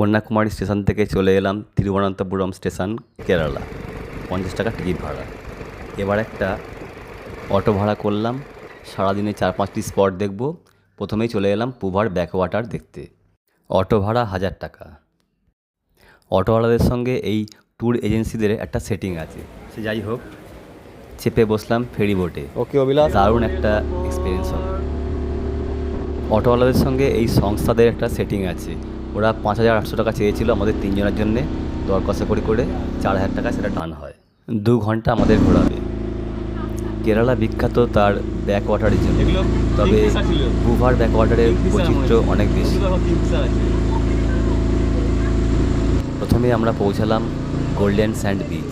Kanyakumari station থেকে চলে এলাম তিরুবনন্তপুরম স্টেশন কেরালা। পঞ্চাশ টাকা টিকিট ভাড়া। এবার একটা অটো ভাড়া করলাম। সারাদিনে চার পাঁচটি স্পট দেখব। প্রথমেই চলে এলাম পুভার ব্যাকওয়াটার দেখতে। অটো ভাড়া হাজার টাকা। অটোওয়ালাদের সঙ্গে এই ট্যুর এজেন্সিদের একটা সেটিং আছে। সে যাই হোক চেপে বসলাম ফেরি বোটে। ওকে অভিলাষ। দারুণ একটা এক্সপিরিয়েন্স হবে। অটোওয়ালাদের সঙ্গে এই সংস্থাদের একটা সেটিং আছে। ওরা পাঁচ হাজার আটশো টাকা চেয়েছিল আমাদের তিনজনের জন্যে দর কষাকড়ি করে চার হাজার টাকা সেটা ডান হয়। দু ঘণ্টা আমাদের ঘোরাবে। কেরালা বিখ্যাত তার ব্যাক ওয়াটারের জন্য তবে। বুভার ব্যাক ওয়াটারের বৈচিত্র্য অনেক বেশি। প্রথমে আমরা পৌঁছালাম golden sand beach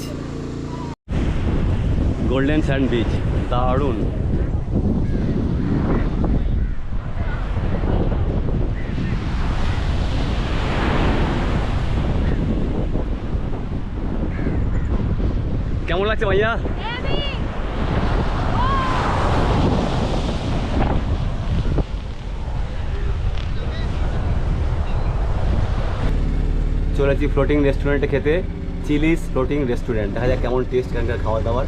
golden sand beach দারুণ। কেমন লাগছে ভাইয়া চলেছি ফ্লোটিং রেস্টুরেন্টে খেতে। চিলিস ফ্লোটিং রেস্টুরেন্ট দেখা যাক কেমন টেস্ট এখানকার খাওয়া দাওয়ার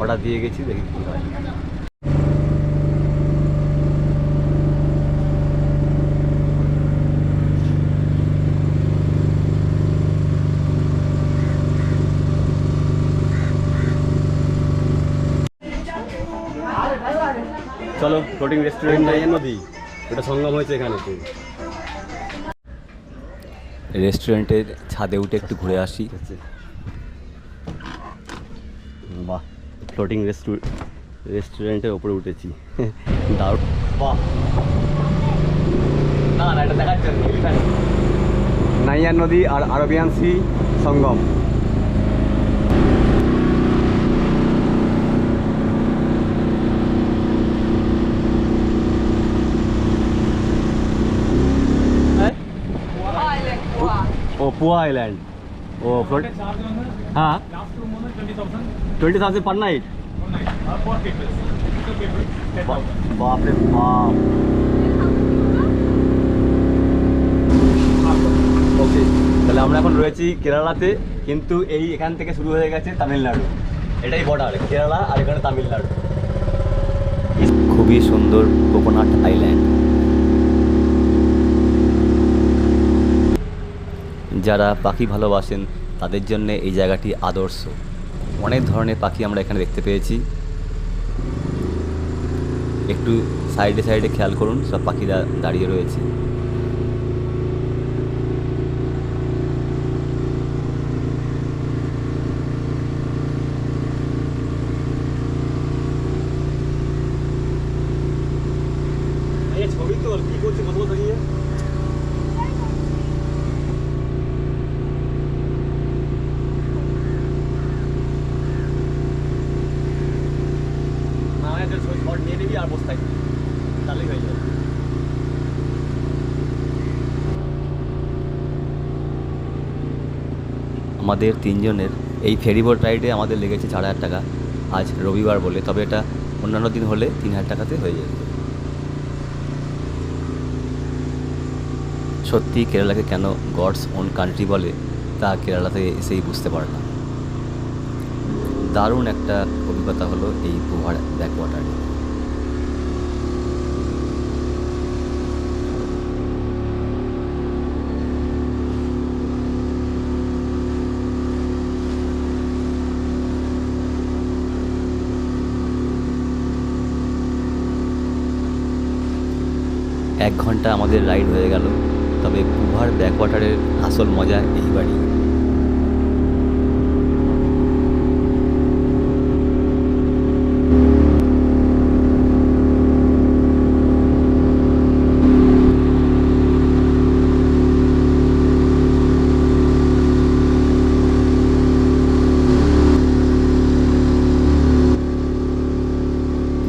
অর্ডার দিয়ে গেছি, দেখি কী হয় চলো ফ্লোটিং রেস্টুরেন্ট নাই নদী ওটা সঙ্গম হয়েছে এখানে রেস্টুরেন্টের ছাদে উঠে একটু ঘুরে আসি। বাহ ফ্লোটিং রেস্টুরেন্টের ওপরে উঠেছি। দারুণ। বাহ। না না এটা দেখাচ্ছে নাইয়া নদী আর আরবিয়ান সি সঙ্গম। ও পুয়া আইল্যান্ড ও ফ্লোট হ্যাঁ টোয়েন্টি থাউজেন্ড পার নাইট বাপরে বাপ ওকে তাহলে আমরা এখন রয়েছি কেরালাতে কিন্তু এই এখান থেকে শুরু হয়ে গেছে তামিলনাড়ু। এটাই বর্ডার কেরালা আর এখানে তামিলনাড়ু। খুবই সুন্দর কোকোনাট আইল্যান্ড যারা পাখি ভালোবাসেন, তাদের জন্য এই জায়গাটি আদর্শ। অনেক ধরনের পাখি আমরা এখানে দেখতে পেয়েছি। একটু সাইডে সাইডে খেয়াল করুন, সব পাখিরা দাঁড়িয়ে রয়েছে এই ছবি তোর কি করছিস বসে বসে দাঁড়িয়ে না মানে একটা শর্ট নিয়ে নিবি আর বসে থাকবি তাহলেই হয়ে যাবে আমাদের তিনজনের, এই ফেরিবোট রাইডে আমাদের লেগেছে চার হাজার টাকা। আজ রবিবার বলে, তবে এটা অন্যান্য দিন হলে তিন হাজার টাকাতে হয়ে যেত। সত্যি কেরালাকে কেন গডস ওন কান্ট্রি বলে, তা কেরালাতে এসেই বুঝতে পারলাম। দারুণ একটা অভিজ্ঞতা হলো এই পুহার ব্যাকওয়াটারে এক ঘণ্টা আমাদের রাইড হয়ে গেল। তবে পুহার ব্যাকওয়াটারের আসল মজা এইবারই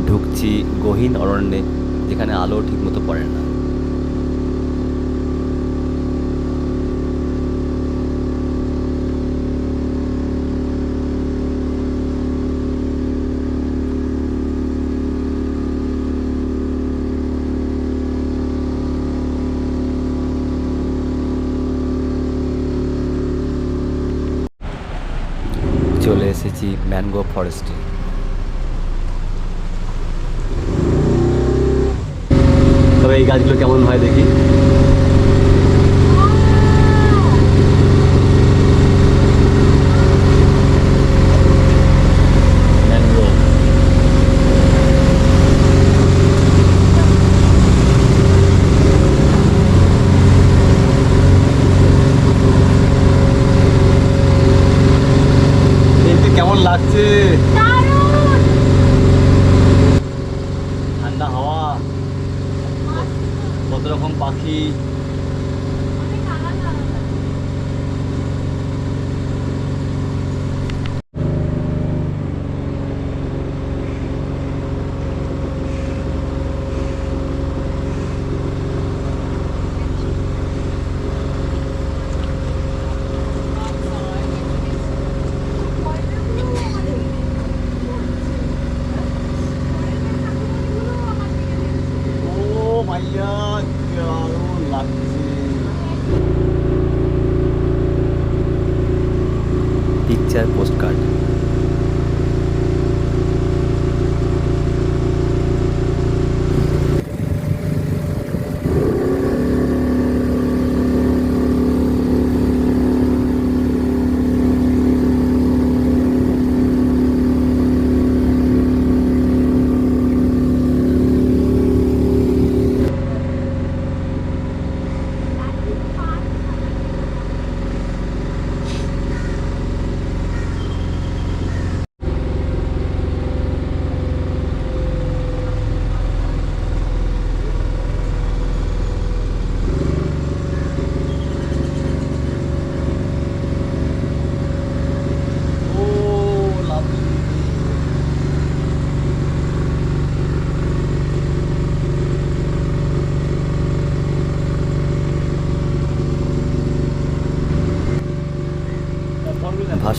ঢুকছি গহীন অরণ্যে, যেখানে আলো ঠিকমতো পড়ে না চলে এসেছি ম্যানগ্রোভ ফরেস্টে। তবে এই গাছগুলো কেমন হয় দেখি? Bye. পিকচার পোস্টকার্ড ও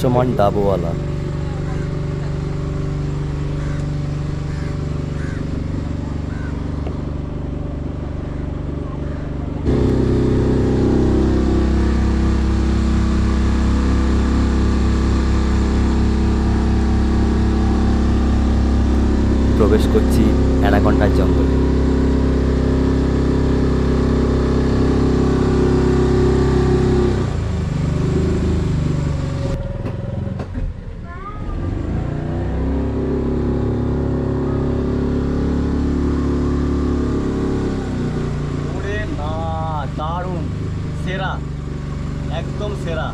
ভাসমান ডাবওয়ালা। সেরা একদম সেরা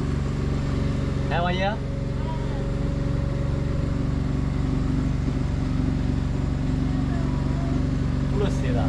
হ্যাঁ ভাইয়া পুরো সেরা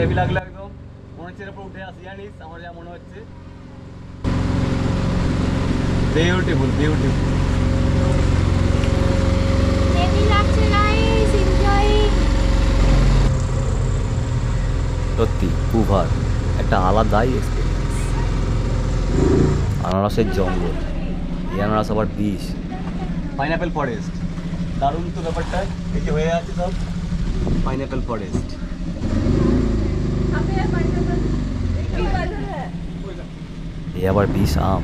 হেভি লাগল একদম মনে হচ্ছে এর উপর উঠে আসি জানিস? আমার যা মনে হচ্ছে। বিউটিফুল বিউটিফুল সত্যি কুভার একটা আলাদাই এক্সপিরিয়েন্স আনারসের জঙ্গল এই আনারস আবার বিষ পাইনাপেল ফরেস্ট দারুণ তো ব্যাপারটা এই যে হয়ে আছে সব। পাইনাপেল ফরেস্ট এ আবার বিষ আম।